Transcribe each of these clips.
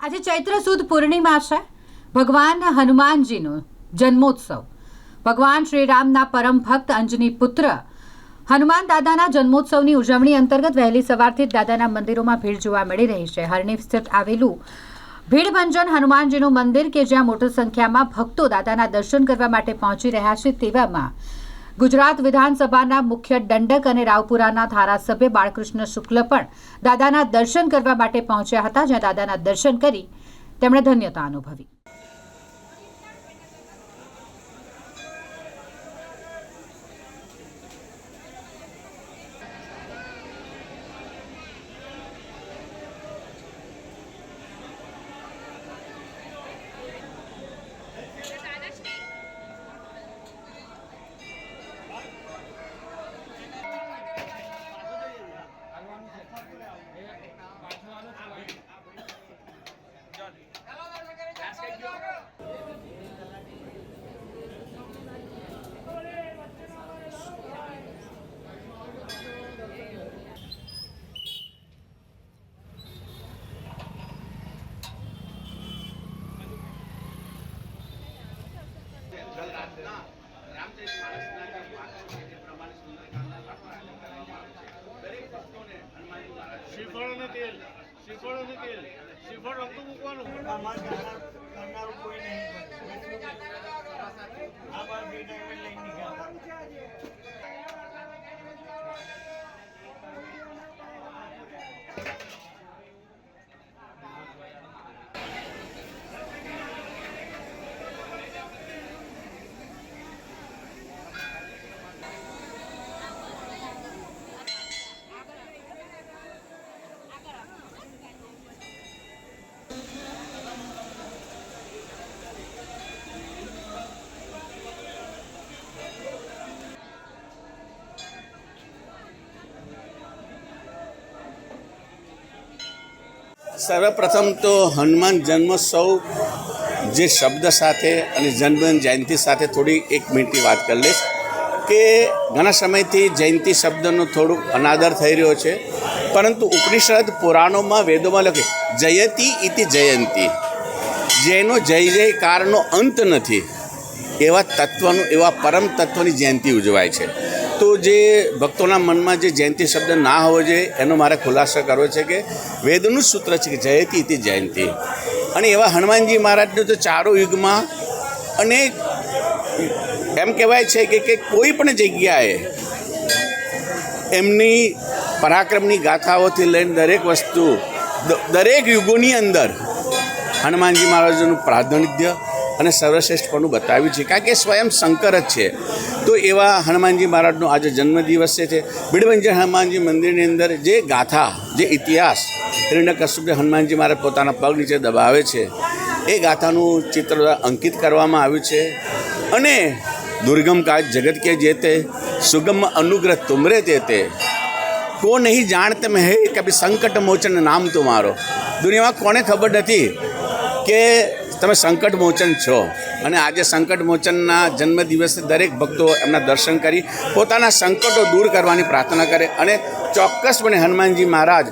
આજે ચૈત્ર સુદ પૂર્ણિમા છે. ભગવાન હનુમાનજીનો જન્મોત્સવ. ભગવાન શ્રીરામના પરમ ભક્ત અંજની પુત્ર હનુમાન દાદાના જન્મોત્સવની ઉજવણી અંતર્ગત વહેલી સવારથી જ દાદાના મંદિરોમાં ભીડ જોવા મળી રહી છે. હરણી સ્થિત આવેલું ભીડભંજન હનુમાનજીનું મંદિર કે જ્યાં મોટી સંખ્યામાં ભક્તો દાદાના દર્શન કરવા માટે પહોંચી રહ્યા છે તેવામાં ગુજરાત વિધાનસભાના મુખ્ય દંડક અને રાવપુરાના ધારાસભ્ય બાળકૃષ્ણ શુક્લ પણ દાદાના દર્શન કરવા માટે પહોંચ્યા હતા, જ્યાં દાદાના દર્શન કરી તેમણે ધન્યતા અનુભવી. અને તેલ શ્રીફળ રમતું મૂકવાનું? કરનારું કોઈ નહીં આ બાર બે ટાઈમે લઈને નીકળ્યા સર્વપ્રથમ તો હનુમાન જન્મોત્સવ જે શબ્દ સાથે અને જન્મ જયંતિ સાથે થોડી એક મિનિટની વાત કરી લઈશ કે ઘણા સમયથી જયંતિ શબ્દનો થોડુંક અનાદર થઈ રહ્યો છે. પરંતુ ઉપનિષદ પુરાણોમાં, વેદોમાં લખે, જયતિ ઇતિ જયંતી. જેનો જય જયકારનો અંત નથી. એવા તત્વનું, એવા પરમ તત્વની જયંતિ ઉજવાય છે. તો જે ભક્તોના મનમાં જે જયંતિ શબ્દ ના હોવો જોઈએ, એનો મારે ખુલાસો કરવો છે કે વેદનું જ સૂત્ર છે કે જયતિ તે જયંતિ. અને એવા હનુમાનજી મહારાજને તો ચારો યુગમાં અને એમ કહેવાય છે કે કે કોઈ પણ જગ્યાએ એમની પરાક્રમની ગાથાઓથી લઈને દરેક વસ્તુ દરેક યુગોની અંદર હનુમાનજી મહારાજનું પ્રાધાન્ય અને સર્વશ્રેષ્ઠપણું બતાવ્યું છે. કારણ કે સ્વયં શંકર જ છે. તો એવા હનુમાનજી મહારાજનો આજે જન્મદિવસ છે બિડબંજર હનુમાનજી મંદિરની અંદર જે ગાથા, જે ઇતિહાસ હિરણ્યકશ્યપે હનુમાનજી મહારાજ પોતાના પગ નીચે દબાવે છે. એ ગાથાનું ચિત્ર અંકિત કરવામાં આવ્યું છે. અને દુર્ગમ કાજ જગત કે જે તે, સુગમ અનુગ્રહ તુમરે તે તે. કો નહીં જાણતે મેં હે કભી સંકટ મોચન નામ તમારો દુનિયામાં કોને ખબર નથી કે તમે સંકટ મોચન છો. અને આજે સંકટ મોચનના જન્મદિવસે દરેક ભક્તો એમના દર્શન કરી પોતાના સંકટો દૂર કરવાની પ્રાર્થના કરે. અને ચોક્કસપણે હનુમાનજી મહારાજ,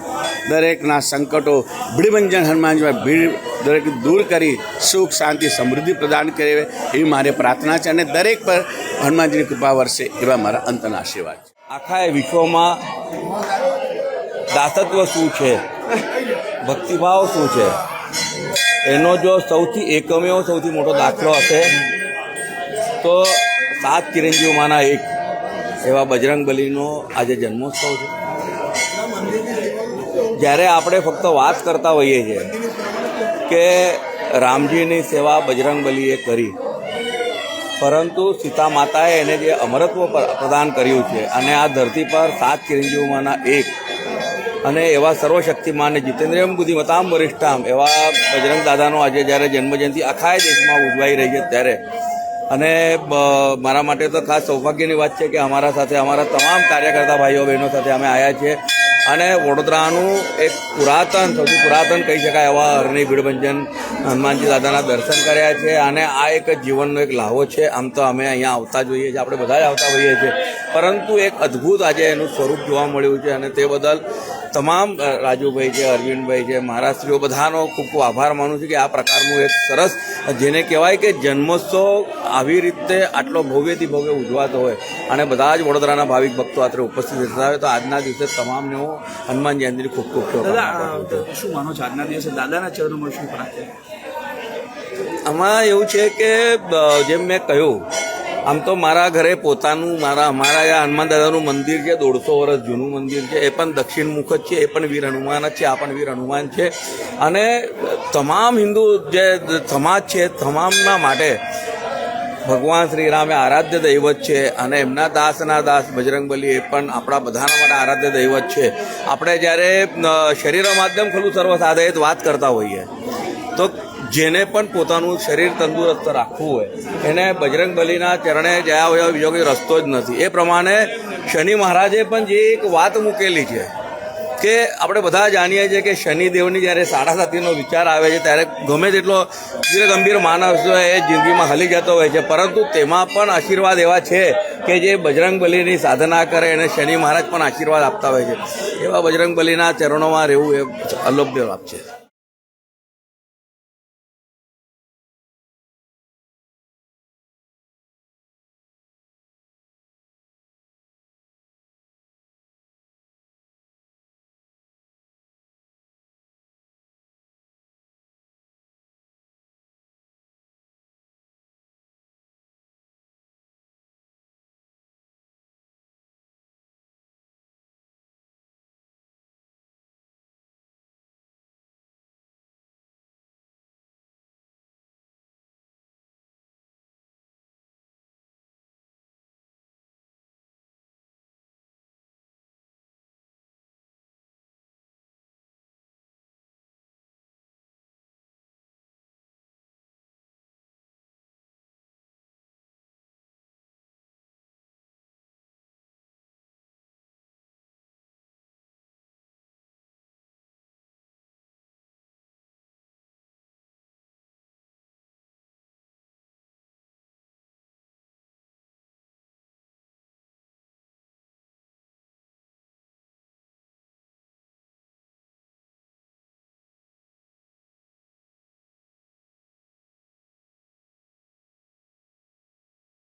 દરેકના સંકટો ભીડભંજન હનુમાનજી ભીડ દરેક દૂર કરી સુખ, શાંતિ, સમૃદ્ધિ પ્રદાન કરે એવી મારી પ્રાર્થના છે. અને દરેક પર હનુમાનજીની કૃપા વરસે એવા મારા અંતના આશીર્વાદ છે. આખા વિશ્વમાં દાસત્વ શું છે? ભક્તિભાવ શું છે? એનો જો સૌથી એકમેવો સૌથી મોટો દાખલો હશે, તો સાત ચિરંજીવમાંના એક એવા બજરંગ બલીનો આજે જન્મોત્સવ છે. જ્યારે આપણે ફક્ત વાત કરતા હોઈએ છીએ કે રામજીની સેવા બજરંગ બલીએ કરી, પરંતુ સીતા માતાએ એને જે અમરત્વ પર- પ્રદાન કર્યું છે અને આ ધરતી પર સાત ચિરંજીવમાંના એક અને એવા સર્વશક્તિમાન જીતેન્દ્રિયમ બુદ્ધિ મતામ વરિષ્ઠામ, એવા બજરંગ દાદાનો આજે જ્યારે જન્મજયંતિ આખા દેશમાં ઉજવાઈ રહી છે ત્યારે. અને મારા માટે તો ખાસ સૌભાગ્યની વાત છે કે અમારા સાથે, અમારા તમામ કાર્યકર્તા ભાઈઓ, બહેનો સાથે અમે આવ્યા છીએ. અને વડોદરાનું એક પુરાતન, સૌથી પુરાતન કહી શકાય એવા અરણી ભીડભંજન હનુમાનજી દાદાના દર્શન કર્યા છે. અને આ એક જીવનનો એક લાહો છે. આમ તો અમે અહીંયા આવતા જોઈએ છીએ, આપણે બધા જ આવતા હોઈએ છીએ. પરંતુ એક અદ્ભુત આજે એનું સ્વરૂપ જોવા મળ્યું છે અને તે બદલ તમામ રાજુભાઈ છે અરવિંદભાઈ છે મહારાષ્ટ્રીઓ બધાનો ખૂબ ખૂબ આભાર માનું છું કે આ પ્રકારનું એક સરસ જેને કહેવાય કે જન્મોત્સવ આવી રીતે આટલો ભવ્યથી ભવ્ય ઉજવાતો હોય અને બધા જ વડોદરાના ભાવિક ભક્તો આત્રે ઉપસ્થિત રહેતા હોય તો આજના દિવસે તમામને હું હનુમાન જયંતિની ખૂબ ખૂબ શું માનો છો આજના દિવસે? દાદાના ચરણમાં શું પ્રાર્થના? આમાં એવું છે કે જેમ મેં કહ્યું આમ તો મારા ઘરે પોતાનું, મારા અમારા આ હનુમાન દાદાનું મંદિર છે, દોઢસો વર્ષ જૂનું મંદિર છે. એ પણ દક્ષિણ મુખ જ છે, એ પણ વીર હનુમાન જ છે, આ પણ વીર હનુમાન છે. અને તમામ હિન્દુ જે સમાજ છે, તમામના માટે ભગવાન શ્રી રામે આરાધ્ય દૈવત છે અને એમના દાસના દાસ બજરંગબલી એ પણ આપણા બધાના માટે આરાધ્ય દૈવત છે. આપણે જ્યારે શરીર માધ્યમ ખલું સર્વસાધયત વાત કરતા હોઈએ. તો જેને પણ પોતાનું શરીર તંદુરસ્ત રાખવું હોય, એને બજરંગબલીના ચરણે જયા હોય બીજો કોઈ રસ્તો જ નથી. એ પ્રમાણે શનિ મહારાજે પણ જે એક વાત મૂકેલી છે કે આપણે બધા જાણીએ છીએ કે શનિદેવની જ્યારે સાડા સાતીનો વિચાર આવે છે, ત્યારે ગમે તેટલો ગંભીર માણસ હોય એ જિંદગીમાં હલી જતો હોય છે. પરંતુ તેમાં પણ આશીર્વાદ એવા છે કે જે બજરંગબલીની સાધના કરે અને શનિ મહારાજ પણ આશીર્વાદ આપતા હોય છે. એવા બજરંગબલીના ચરણોમાં રહેવું એ અલોભ્ય લાભ છે.